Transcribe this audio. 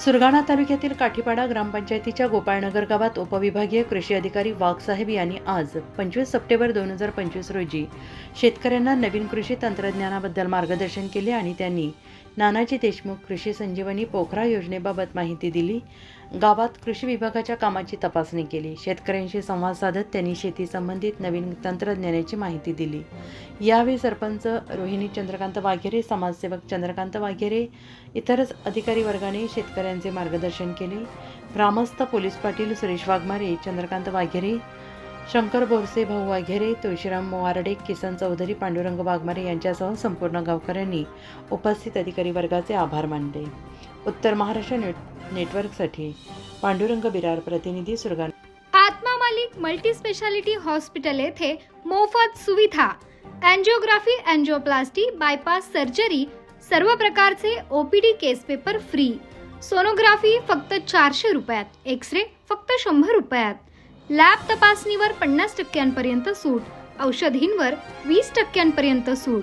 सुरगाणा तालुक्यातील काठीपाडा ग्रामपंचायतीच्या गोपाळनगर गावात उपविभागीय कृषी अधिकारी वाघसाहेब यांनी आज पंचवीस सप्टेंबर दोन हजार पंचवीस रोजी शेतकऱ्यांना नवीन कृषी तंत्रज्ञानाबद्दल मार्गदर्शन केले आणि त्यांनी नानाजी देशमुख कृषी संजीवनी पोखरा योजनेबाबत माहिती दिली. गावात कृषी विभागाच्या कामाची तपासणी केली. शेतकऱ्यांशी संवाद साधत त्यांनी शेती संबंधित नवीन तंत्रज्ञानाची माहिती दिली. यावेळी सरपंच रोहिणी चंद्रकांत वाघेरे समाजसेवक चंद्रकांत वाघेरे इतरच अधिकारी वर्गाने शेतकऱ्यांचे मार्गदर्शन केले. ग्रामस्थ पोलीस पाटील सुरेश वाघमारे चंद्रकांत वाघेरे शंकर बोरसे भाऊ वाघेरे तुळशीराम मोवारडे किसन चौधरी पांडुरंग वाघमारे यांच्यासह संपूर्ण गावकऱ्यांनी उपस्थित अधिकारी वर्गाचे आभार मानले. उत्तर महाराष्ट्र नेट नेटवर्कसाठी. पांडुरंग बिरार प्रतिनिधी सुरगान आत्मा मालिक मल्टी स्पेशालिटी हॉस्पिटल येथे मोफत सुविधा. अँजिओग्राफी अँजिओप्लास्टी बायपास सर्जरी सर्व प्रकारचे OPD case paper free. Sonography फक्त चारशे रुपयात. एक्स रे फक्त शंभर रुपयात. लॅब तपासणीवर पन्नास टक्क्यांपर्यंत सूट. औषधींवर वीस टक्क्यांपर्यंत सूट.